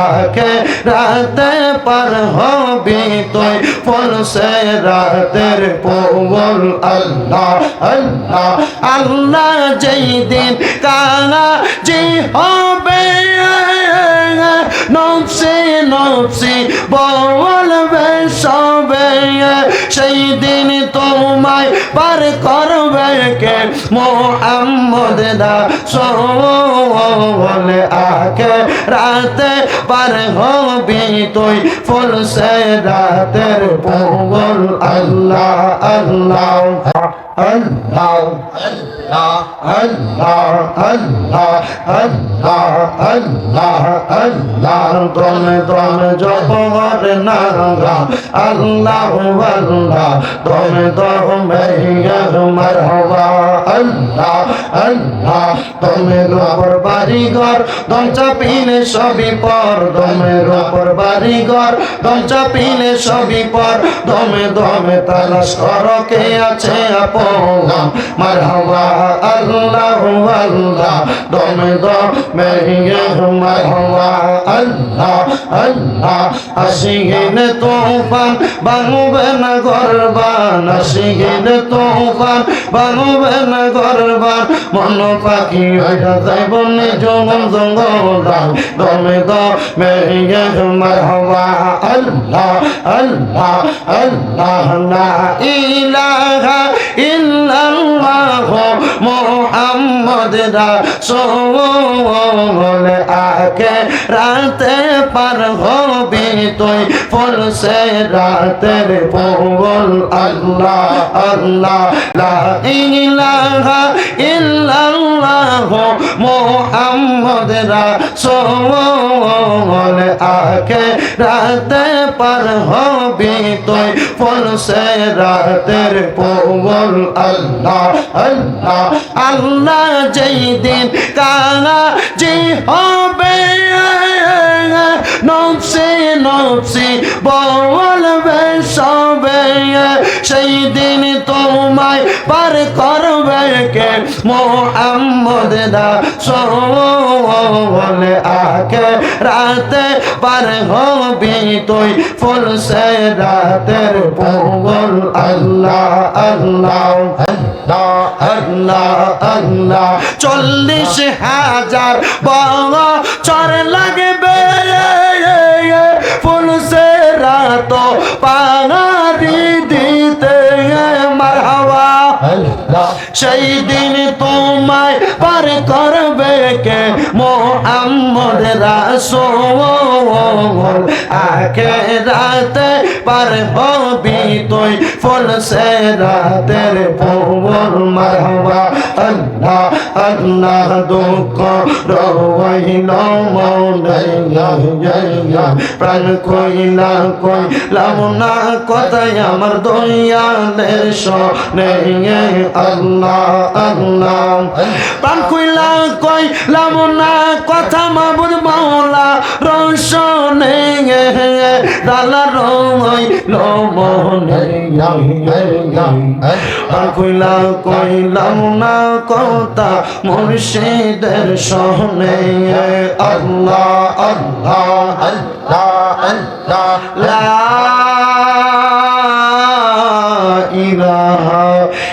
আকে রাতে পার হবি তুই ফলসে রাতের পবল আল্লাহ আল্লাহ আল্লাহ যেই দিন কানা জি হবে, নফসি নফসি বলবে সবে, সেই দিন তোমায় পার করবে কে মোহাম্মদ দা সোলে আকে রাতে পার হবি তুই ফুল সে রাতের পবল আল্লাহ আল্লাহ আল্লাহ আল্লাহ আল্লাহ আল্লাহ আল্লাহ আল্লাহ। দমে দমে জপর নাগা। আল্লাহ আল্লাহ। দমে দমে মারহাবা আল্লাহ আল্লাহ। দমে রবর বাড়ি ঘর দম চাপিলে সবই পর। দমে রবর বাড়ি ঘর দম চাপিলে সবই পর। দমে দমে তালাশ করো, কে আছে আপন? মারহাবা আল্লাহ আল্লাহ। দমে দমে মারহাবা আল্লাহ আল্লাহ। আসিগিন তোফান বাংবে না গরবান। আসিগিন তোফান বাংবে না গরবান মন পাখি হইয়া যাইব নিজ জঙ্গল দমে দমে মারহাবা। আল্লাহ আল্লাহ আল্লাহ, লা ইলাহা ইল্লাল্লাহ। মোহাম্মদ রাসূল আকে রাতে পার হবি তুই ফুল সে রাতের পবল। আল্লাহ আল্লাহ, লা ইলাহা ইল্লাল্লাহ মোহাম্মদ রাসূল আকে রাতে পার হবি তুই ফুল সে রাতের পবল। আল্লাহ আল্লাহ আল্লাহ যেই দিন কানা জি হবে, নফসি নফসি বলবে সবে, সেই দিন তোমায় পার করবে কে? মোহাম্মদ দা সোলে আকে রাতে পার হবি তুই ফুল সে রাতের পবল আল্লাহ আল্লাহ। চল্লিশ হাজার বাবা চর লাগবে। ফুলসে রাত পাহাড়ি দিতে মারহাওয়া আল্লাহ। সেই দিন তোমায় পার কর মোহাম্মদ রাসূল আকে রাতে পার হবি তুই ফুল সে রাতের পবন আল্লাহ আল্লাহ দুঃখ মৌলাইয়া প্রাণ কইলা কইলাম না কথাই আমার দয়ালের সনে আল্লাহ আল্লাহ প্রাণ কইলা কইলাম না কথা মাবুদ মাওলা। রসনে দালা লমনে প্রাণ কইলা কইলাম না কথা মুর্শিদের সনে আল্লাহ আল্লাহ আল্লাহ আল্লাহ লা ইলাহা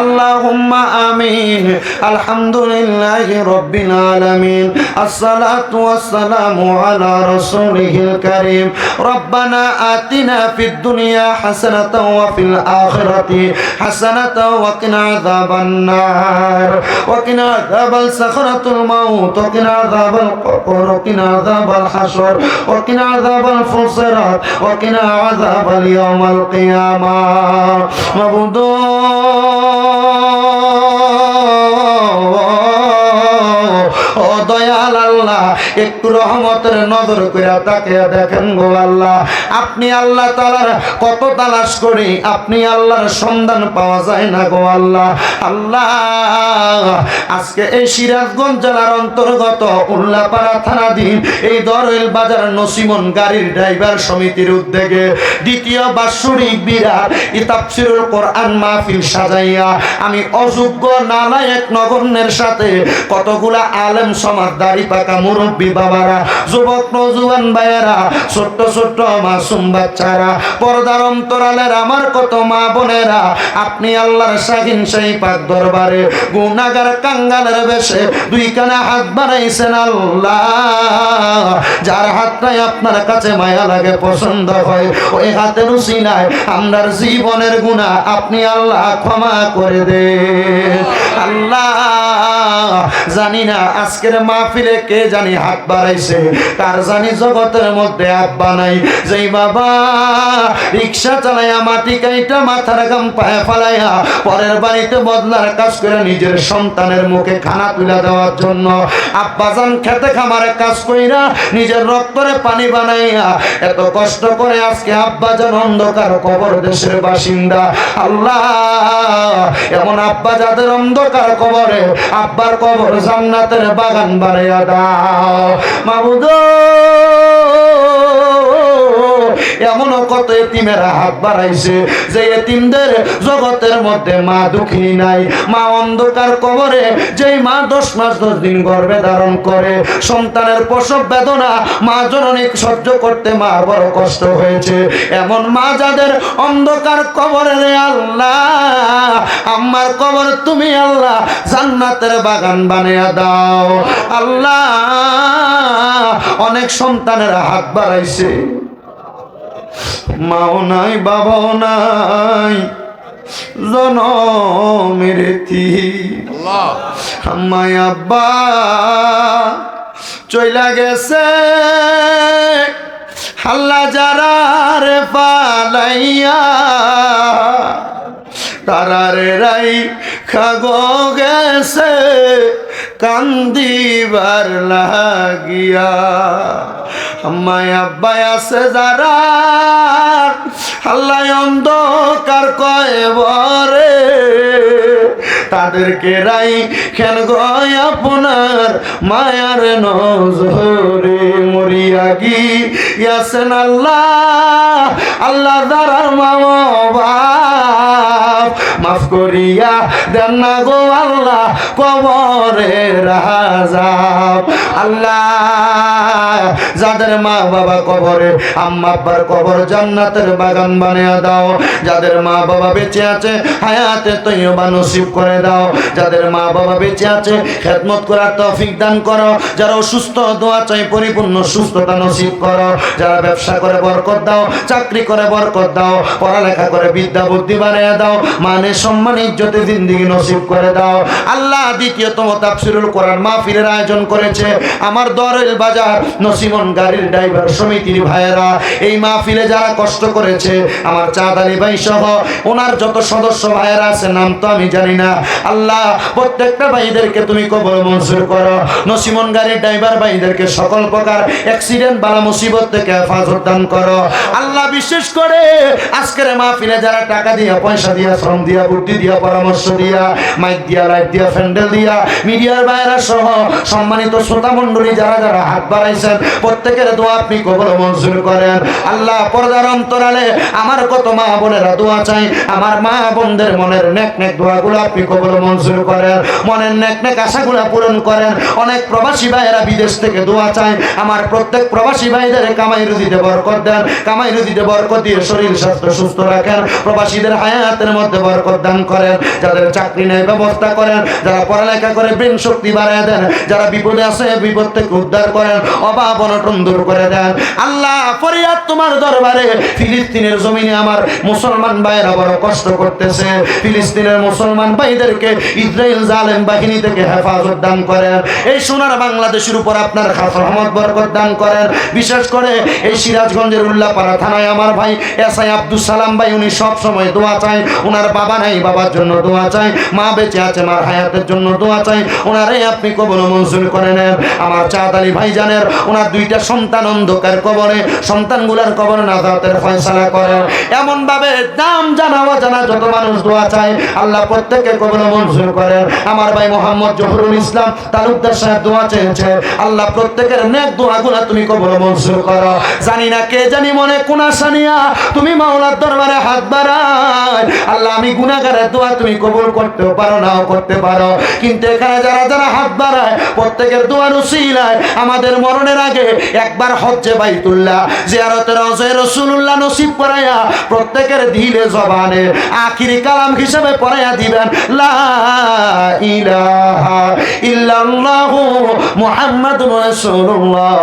اللهم آمين. الحمد لله رب العالمين الصلاة والسلام على رسوله الكريم ربنا آتنا في الدنيا حسنة وفي الآخرة حسنة وقنا عذاب النار. وقنا عذاب سخرة الموت. وقنا عذاب القبر. وقنا عذاب الحشر. وقنا عذاب الفصرات وقنا عذاب اليوم القيامة. مبدون একটু রহমতের নজর করে তাকে দেখেন গো আল্লাহ। আপনি আল্লাহ তালার কত তালাশ করি, আপনি আল্লাহর সন্ধান পাওয়া যায় না গো আল্লাহ। আল্লাহ, আজকে এই সিরাজগঞ্জ জেলার অন্তর্গত উল্লাপাড়া থানাধীন এই দরইল বাজার নসিমন গাড়ির ড্রাইভার সমিতির উদ্যোগে দ্বিতীয় বাৎসরিক বিরাট ইতাফসিরুল কোরআন মাহফিল সাজাইয়া আমি অযোগ্য নালায়েক নগণ্যের সাথে কতগুলা আলেম সমাজ দাড়ি পাকা মুরব্বী বাবারা, যুবক নজুয়ান ভাইয়েরা, ছোট্ট ছোট্ট মাসুম বাচ্চারা, পর্দার অন্তরালের আমার কত মা বোনেরা, আপনি আল্লাহর শাহিন সেই পাক দরবারে গুনাগার কাঙ্গালের বেশে দুই কানে হাত বাড়াইছেন আল্লাহ। যার হাতটাই আপনার কাছে মায়া লাগে, পছন্দ হয়, ওই হাতের উসিলায় আমরার জীবনের গুণা আপনি আল্লাহ ক্ষমা করে দে আল্লাহ। জানি না আজকের মাহফিলে কে জানি হাত বাড়াইছে। কার জানি জগতের মধ্যে আব্বা নাই যেই বাবা রিক্সা চালাইয়া মাটি কাইটা মাথার গাম পায়ে ফালাইয়া পরের বাড়িতে বদলার কাজ করে নিজের সন্তানের মুখে খানা তুলে দেওয়ার জন্য আব্বাজান খেতে খামারে কাজ কইরা নিজের রক্তরে পানি বানাইয়া এত কষ্ট করে আজকে আব্বা আব্বাজান অন্ধকার কবর দেশের বাসিন্দা। আল্লাহ, এমন আব্বা যাদের অন্ধকার কবরে আব্বার কবর জান্নাতের বাগান বানাইয়া দাও। মাবুদ এমনও কত এতিমেরা হাত বাড়াইছে যে এতিমদের জগতের মধ্যে মা দুঃখী নাই। মা অন্ধকার কবরে, যেই মা দশ মাস দশ দিন গর্ভে ধারণ করে, সন্তানের প্রসব বেদনা মা জননী সহ্য করতে মা বড় কষ্ট হয়েছে। এমন মা যাদের অন্ধকার কবরে রে আল্লাহ, আমার কবর তুমি আল্লাহ জান্নাতের বাগান বানিয়ে দাও। আল্লাহ, অনেক সন্তানের হাত বাড়াইছে। মাও নাই বাবাও নাই জনমের আমায় আব্বা চইলা গেছে। হাল্লা যারা রে পালাইয়া তারারে রাই খাগো গেছে কান্দিবার লাগিয়া। আমায় আব্বাই আছে যারা। আল্লাহ অন্ধকার কয় বরে। তাদেরকে রাই খেন গয় আপনার মায়ার নজরে। মরিয়া গি ইয়াসেন আল্লাহ আল্লাহ দ্বারার মামা বাপ। মাফ করিয়া দেন না গো আল্লাহ কবরে রাজাব আল্লাহ, যাদের মা বাবা কবরে আম্মা আব্বার কবর জান্নাতের বাগান বানিয়ে দাও। যাদের মা বাবা বেঁচে আছে, হায়াতে তৈবা নসিব করে দাও। যাদের মা বাবা বেঁচে আছে, খেদমত করার তৌফিক দান করো। যারা অসুস্থ, দোয়া চাই, পরিপূর্ণ সুস্থতা নসিব করো। যারা ব্যবসা করে বরকত দাও, চাকরি করে বরকত দাও, পড়ালেখা করে বিদ্যা বুদ্ধি বানিয়ে দাও মানে সম্মান, ইজ্জতে জিন্দিগি নসিব করে দাও। আল্লাহ দ্বিতীয়তম তাফসিরুল কোরআন মাহফিলের আয়োজন করেছে। আমার দরেল বাজার নসিমন গাড়ির ড্রাইভার সমিতির ভাইয়েরা, এই মাহফিলে যারা কষ্ট করেছে, আমার চাঁদ আলী ভাই সহ ওনার যত সদস্য ভাইয়েরা আছে, নাম তো আমি জানি না। আল্লাহ, প্রত্যেকটা ভাইদেরকে তুমি কবর মঞ্জুর করো। নসিমন গাড়ির ড্রাইভার ভাইদেরকে সকল প্রকার অ্যাক্সিডেন্ট বালা মুসিবত থেকে হেফাজত দান করো। আল্লাহ বিশেষ করে আজকের মাহফিলে যারা টাকা দিয়া, পয়সা দিয়ে, শ্রম দিয়া বুদ্ধি দিয়া পরামর্শ দিয়া মাইক দিয়া লাইট দিয়া ফ্যান্ডেল দিয়া মিডিয়ার বাইরা সহ সম্মানিত শ্রোতা যারা যারা হাত বাড়াইছেন, প্রত্যেকের দোয়া আপনি মঞ্জুর করেন। আল্লাহ পর্দার অন্তরালে আমার কত মা বোনেরা দোয়া চাই, আমার মা বোনদের মনের নেক নেক দোয়াগুলো আপনি মঞ্জুর করেন। মনের নেক নেক আশাগুলো পূরণ করেন। অনেক প্রবাসী ভাইয়েরা বিদেশ থেকে দোয়া চায়, আমার প্রত্যেক প্রবাসী ভাইদের কামাই রুজিতে বরকত দেন, কামাই রুজিতে বরকত দিয়ে শরীর স্বাস্থ্য সুস্থ রাখেন। প্রবাসীদের হায়াতের মধ্যে বরকত দান করেন, যাদের চাকরি নেই, ব্যবস্থা করেন, যারা পড়ালেখা করে ব্রেন শক্তি বাড়ায় দেন, যারা বিপদে আছে বিপদ থেকে উদ্ধার করেন, অভাব অনটন দূর করে দেন। আল্লাহ, ফরিয়াদ তোমার দরবারে, ফিলিস্তিনের জমিনে আমার মুসলমান ভাইয়েরা বড় কষ্ট করতেছে। ফিলিস্তিনের মুসলমান ভাইদেরকে ইসরায়েল জালেম বাহিনী থেকে হেফাজত দান করেন। এই সোনার বাংলাদেশের উপর আপনার খাস রহমত, বরকত দান করেন। বিশেষ করে এই সিরাজগঞ্জের উল্লাপাড়া থানায় আমার ভাই এস আই আব্দুল সালাম ভাই, উনি সব সময় দোয়া চায় ওনার বাবা নাই বাবার জন্য দোয়া চাই, মা বেঁচে আছে, মার হায়াতের জন্য দোয়া চাই। ওনারে আপনি কবর মঞ্জুর করে নেন। আমার চাঁদ আলী ভাইজানের, ওনার দুইটা সন্তান অন্ধকার কবরে, সন্তানগুলার কবর নাজাতের ফয়সালা করেন। এমন ভাবে নাম জানা অজানা যত মানুষ দোয়া চায়, আল্লাহ প্রত্যেকে কবর মঞ্জুর করেন। আমার ভাই মোহাম্মদ জহুরুল ইসলাম, তালুকদার সাহেব দোয়া চেয়েছে, আল্লাহ প্রত্যেকের নেক দোয়াগুলা তুমি কবর মঞ্জুর করো। জানি না কে জানি মনে কোন আশা তুমি মাওলার দরবারে হাত বাড়ায়। আল্লাহ আমি গুনাহগারের দোয়া তুমি কবুল করতেও পারো, নাও করতে পারো। কিন্তু এখানে যারা যারা হাত বাড়ায়, প্রত্যেকের দোয়ার উসিলায়, আমাদের মরণের আগে একবার হজ্জে বাইতুল্লাহ জিয়ারতে রওজে রাসূলুল্লাহ নসিব করায়া প্রত্যেকের দিলে জবানে আখিরি কালাম হিসেবে পড়াইয়া দিবেন, লা ইলাহা ইল্লাল্লাহু মুহাম্মাদুর রাসূলুল্লাহ